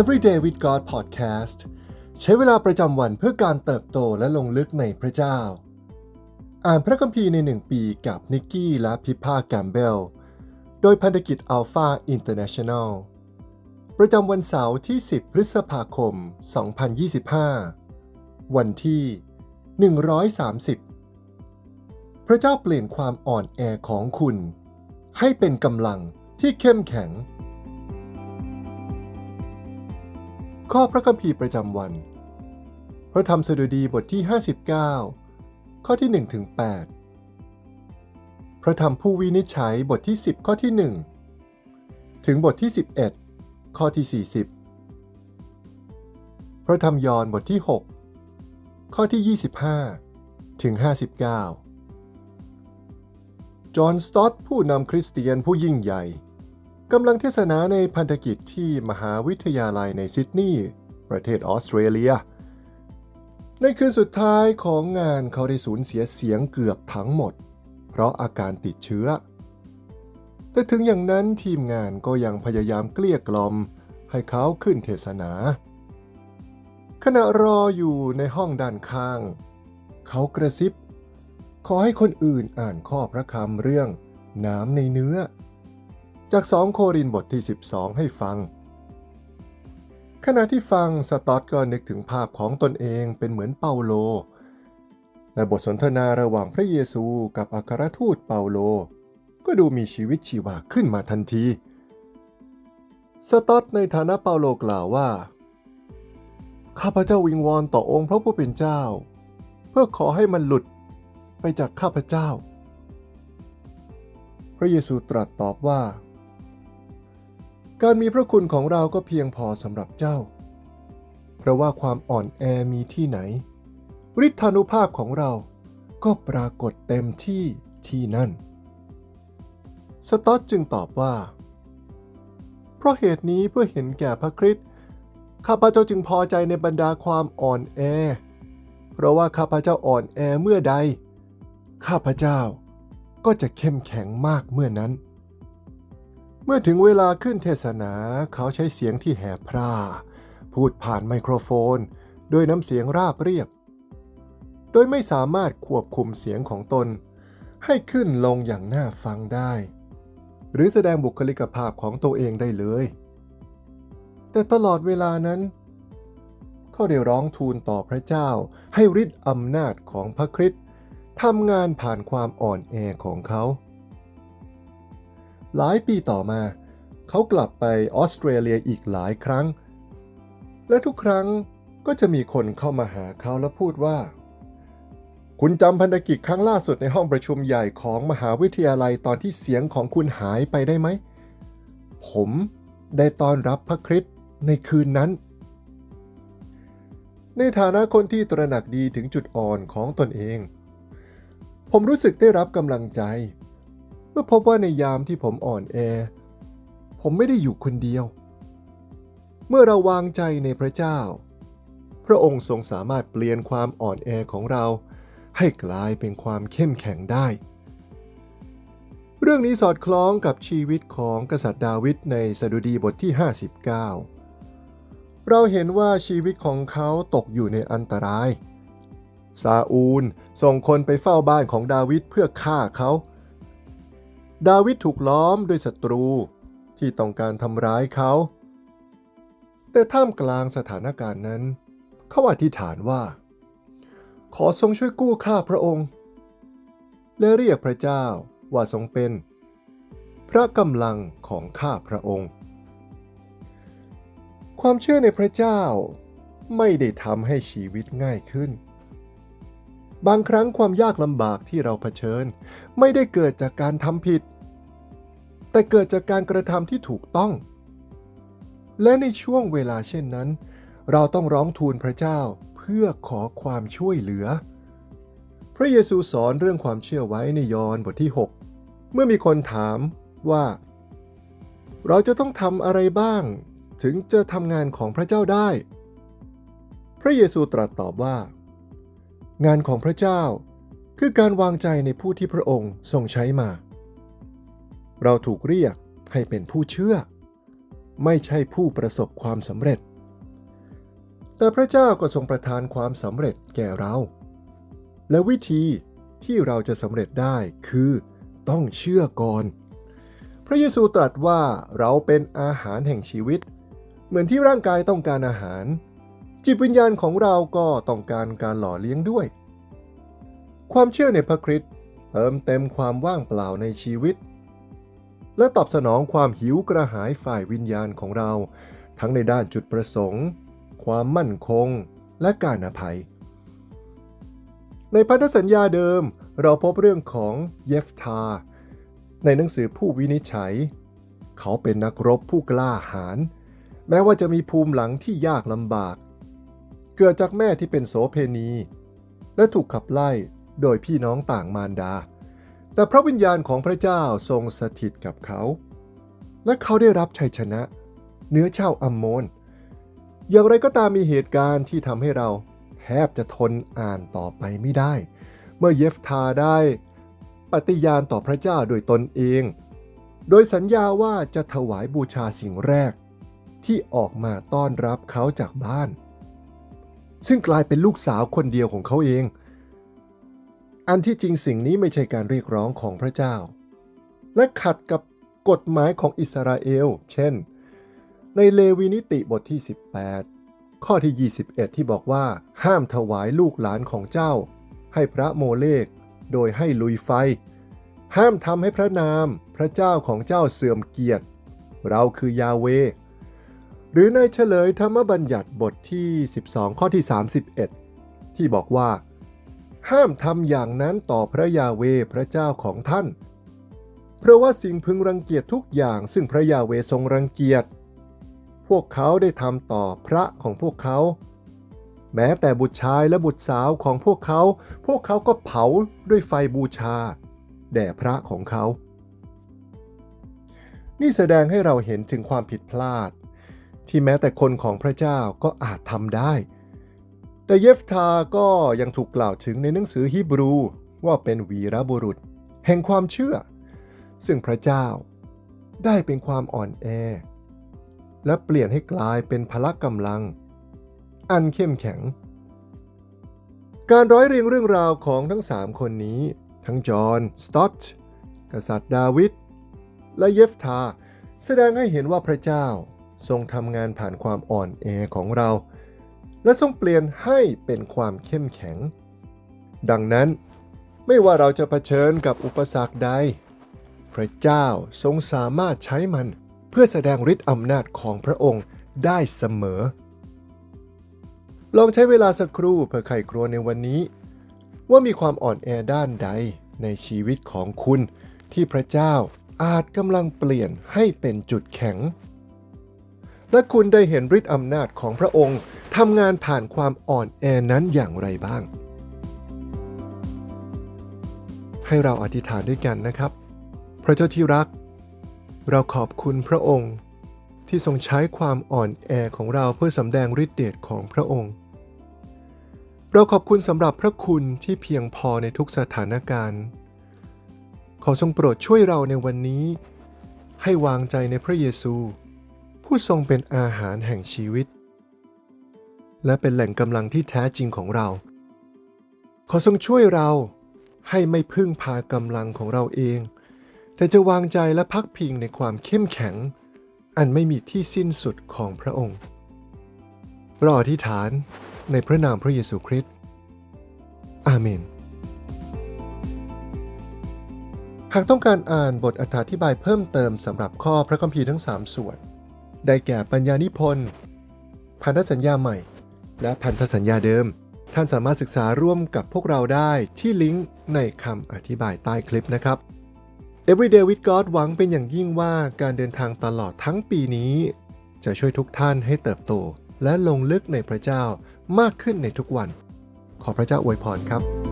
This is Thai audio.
Everyday with God Podcast ใช้เวลาประจำวันเพื่อการเติบโตและลงลึกในพระเจ้า อ่านพระคัมภีร์ในหนึ่งปีกับนิกกี้และพิพาแกมเบล โดยพันธกิจ Alpha International ประจำวันเสาร์ที่ 10 พฤษภาคม 2025 วันที่ 130 พระเจ้าเปลี่ยนความอ่อนแอของคุณ ให้เป็นกำลังที่เข้มแข็ง ข้อพระคัมภีร์ประจำวัน พระธรรมสดุดีบทที่ 59 ข้อที่1ถึง8พระธรรมผู้วินิจฉัยบทที่ 10 ข้อที่ 1 ถึงบทที่ 11 ข้อที่ 40 พระธรรมยอห์นบทที่ 6 ข้อที่ 25 ถึง 59 จอห์นสตอตผู้นำคริสเตียนผู้ยิ่งใหญ่ กำลังเทศนาในพันธกิจที่มหาวิทยาลัยในซิดนีย์ประเทศออสเตรเลีย ในคืนสุดท้ายของงานเขาได้สูญเสียเสียงเกือบทั้งหมด เพราะอาการติดเชื้อ แต่ถึงอย่างนั้นทีมงานก็ยังพยายามเกลี้ยกล่อมให้เขาขึ้นเทศนา ขณะรออยู่ในห้องด้านข้าง เขากระซิบ ขอให้คนอื่นอ่านข้อพระคำเรื่องน้ำในเนื้อ จากสองโครินบทที่ 12 ให้ฟัง ขณะที่ฟังสตอตก็นึกถึงภาพของตนเองเป็นเหมือนเปาโลและบทสนทนาระหว่างพระเยซูกับอัครทูตเปาโล ก็ดูมีชีวิตชีวาขึ้นมาทันที สตอตในฐานะเปาโลกล่าวว่า ข้าพเจ้าวิงวอนต่อองค์พระผู้เป็นเจ้า เพื่อขอให้มันหลุดไปจากข้าพเจ้าพระเยซูตรัสตอบว่า การมีพระคุณของเราก็เพียงพอสำหรับเจ้า เพราะว่าความอ่อนแอมีที่ไหน ฤทธานุภาพของเราก็ปรากฏเต็มที่ที่นั่น สตอตจึงตอบว่า เพราะเหตุนี้เพื่อเห็นแก่พระคริสต์ข้าพเจ้าจึงพอใจในบรรดาความอ่อนแอ เพราะว่าข้าพเจ้าอ่อนแอเมื่อใด ข้าพเจ้าก็จะเข้มแข็งมากเมื่อนั้น เมื่อถึงเวลาขึ้นเทศนาเขาใช้เสียงที่แหบพร่า พูดผ่านไมโครโฟนด้วยน้ำเสียงราบเรียบ โดยไม่สามารถควบคุมเสียงของตน ให้ขึ้นลงอย่างน่าฟังได้ หรือแสดงบุคลิกภาพของตัวเองได้เลย แต่ตลอดเวลานั้นเขาได้ร้องทูลต่อพระเจ้าให้ฤทธิ์อำนาจของพระคริสต์ทำงานผ่านความอ่อนแอของเขา หลายปีต่อมา เขากลับไปออสเตรเลียอีกหลายครั้ง และทุกครั้งก็จะมีคนเข้ามาหาเขาและพูดว่า คุณจำพันธกิจครั้งล่าสุดในห้องประชุมใหญ่ของมหาวิทยาลัยตอนที่เสียงของคุณหายไปได้ไหม ผมได้ต้อนรับพระคริสต์ในคืนนั้น ในฐานะคนที่ตระหนักดีถึงจุดอ่อนของตนเอง ผมรู้สึกได้รับกำลังใจ เมื่อพบว่าในยามที่ผมอ่อนแอ ผมไม่ได้อยู่คนเดียว เมื่อเราวางใจในพระเจ้า พระองค์ทรงสามารถเปลี่ยนความอ่อนแอของเรา ให้กลายเป็นความเข้มแข็งได้ เรื่องนี้สอดคล้องกับชีวิตของกษัตริย์ดาวิดในสดุดีบทที่ 59 เราเห็นว่าชีวิตของเขาตกอยู่ในอันตรายซาอูลส่งคนไปเฝ้าบ้านของดาวิดเพื่อฆ่าเขา ดาวิดถูกล้อมด้วยศัตรูที่ต้องการทำร้ายเขา แต่ท่ามกลางสถานการณ์นั้น เขาอธิษฐานว่า ขอทรงช่วยกู้ข้าพระองค์ และเรียกพระเจ้าว่าทรงเป็น พระกำลังของข้าพระองค์ ความเชื่อในพระเจ้าไม่ได้ทำให้ชีวิตง่ายขึ้น บางครั้งความยากลำบากที่เราเผชิญ ไม่ได้เกิดจากการทำผิด แต่เกิดจากการกระทำที่ถูกต้อง และในช่วงเวลาเช่นนั้น เราต้องร้องทูลพระเจ้าเพื่อขอความช่วยเหลือ พระเยซูสอนเรื่องความเชื่อไว้ในยอห์นบทที่ 6 เมื่อมีคนถามว่า เราจะต้องทำอะไรบ้าง ถึงจะทำงานของพระเจ้าได้ พระเยซูตรัสตอบว่า งานของพระเจ้าคือการวางใจในผู้ที่พระองค์ทรงใช้มา เราถูกเรียกให้เป็นผู้เชื่อ ไม่ใช่ผู้ประสบความสำเร็จ แต่พระเจ้าก็ทรงประทานความสำเร็จแก่เรา และวิธีที่เราจะสำเร็จได้คือต้องเชื่อก่อน พระเยซูตรัสว่าเราเป็นอาหารแห่งชีวิต เหมือนที่ร่างกายต้องการอาหาร จิตวิญญาณของเราก็ต้องการการหล่อเลี้ยงด้วย ความเชื่อในพระคริสต์เติมเต็มความว่างเปล่าในชีวิต และตอบสนองความหิวกระหายฝ่ายวิญญาณของเรา ทั้งในด้านจุดประสงค์ ความมั่นคง และการอภัย ในพันธสัญญาเดิม เราพบเรื่องของเยฟทา ในหนังสือผู้วินิจฉัย เขาเป็นนักรบผู้กล้าหาญแม้ว่าจะมีภูมิหลังที่ยากลำบาก เกิดจากแม่ที่เป็นโสเพณี และถูกขับไล่โดยพี่น้องต่างมารดา แต่พระวิญญาณของพระเจ้าทรงสถิตกับเขา และเขาได้รับชัยชนะเหนือชาวอัมโมน อย่างไรก็ตามมีเหตุการณ์ที่ทำให้เราแทบจะทนอ่านต่อไปไม่ได้ เมื่อเยฟทาได้ปฏิญาณต่อพระเจ้าโดยตนเอง โดยสัญญาว่าจะถวายบูชาสิ่งแรก ที่ออกมาต้อนรับเขาจากบ้าน ซึ่งกลายเป็นลูกสาวคนเดียวของเขาเอง อันที่จริงสิ่งนี้ไม่ใช่การเรียกร้องของพระเจ้า และขัดกับกฎหมายของอิสราเอล เช่น ในเลวีนิติบทที่ 18 ข้อที่ 21 ที่บอกว่าห้ามถวายลูกหลานของเจ้า ให้พระโมเลก โดยให้ลุยไฟ ห้ามทำให้พระนามพระเจ้าของเจ้าเสื่อมเกียรติ เราคือยาเว หรือในเฉลยธรรมบัญญัติบทที่ 12 ข้อที่ 31 ที่บอกว่า ห้ามทำอย่างนั้นต่อพระยาเวพระเจ้าของท่าน เพราะว่าสิ่งพึงรังเกียจทุกอย่างซึ่งพระยาเวทรงรังเกียจ พวกเขาได้ทำต่อพระของพวกเขา แม้แต่บุตรชายและบุตรสาวของพวกเขา พวกเขาก็เผาด้วยไฟบูชา แด่พระของเขา นี่แสดงให้เราเห็นถึงความผิดพลาด ที่แม้แต่คนของพระเจ้าก็อาจทำได้ แต่เยฟทาก็ยังถูกกล่าวถึงในหนังสือฮีบรูว่าเป็นวีรบุรุษ แห่งความเชื่อ ซึ่งพระเจ้าได้เป็นความอ่อนแอ และเปลี่ยนให้กลายเป็นพละกำลัง อันเข้มแข็ง การร้อยเรียงเรื่องราวของทั้งสามคนนี้ ทั้งจอห์นสตอตกษัตริย์ดาวิดและเยฟทา แสดงให้เห็นว่าพระเจ้าทรงทำงานผ่านความอ่อนแอของเรา และทรงเปลี่ยนให้เป็นความเข้มแข็ง ดังนั้น ไม่ว่าเราจะเผชิญกับอุปสรรคใด พระเจ้าทรงสามารถใช้มันเพื่อแสดงฤทธิ์อำนาจของพระองค์ได้เสมอ ลองใช้เวลาสักครู่เพื่อไขครัวในวันนี้ ว่ามีความอ่อนแอด้านใดในชีวิตของคุณ ที่พระเจ้าอาจกำลังเปลี่ยนให้เป็นจุดแข็ง และคุณได้เห็นฤทธิ์อำนาจของพระองค์ ทำงานผ่านความอ่อนแอนั้นอย่างไรบ้าง ให้เราอธิษฐานด้วยกันนะครับ พระเจ้าที่รัก เราขอบคุณพระองค์ ที่ทรงใช้ความอ่อนแอของเราเพื่อสำแดงฤทธิเดชของพระองค์ เราขอบคุณสำหรับพระคุณที่เพียงพอในทุกสถานการณ์ ขอทรงโปรดช่วยเราในวันนี้ ให้วางใจในพระเยซู ผู้ทรงเป็นอาหารแห่งชีวิต และเป็นแหล่งกำลังที่แท้จริงของเรา ขอทรงช่วยเราให้ไม่พึ่งพากำลังของเราเอง แต่จะวางใจและพักพิงในความเข้มแข็ง อันไม่มีที่สิ้นสุดของพระองค์เราอธิษฐานในพระนามพระเยซูคริสต์ อาเมน หากต้องการอ่านบทอธิบายเพิ่มเติมสำหรับข้อพระคัมภีร์ทั้ง 3 ส่วน ได้แก่ปัญญานิพนธ์พันธสัญญาใหม่ และพันธสัญญาเดิม ท่านสามารถศึกษาร่วมกับพวกเราได้ที่ลิงก์ในคำอธิบายใต้คลิปนะครับ Everyday with God หวังเป็นอย่างยิ่งว่าการเดินทางตลอดทั้งปีนี้ จะช่วยทุกท่านให้เติบโต และลงลึกในพระเจ้ามากขึ้นในทุกวัน ขอพระเจ้าอวยพรครับ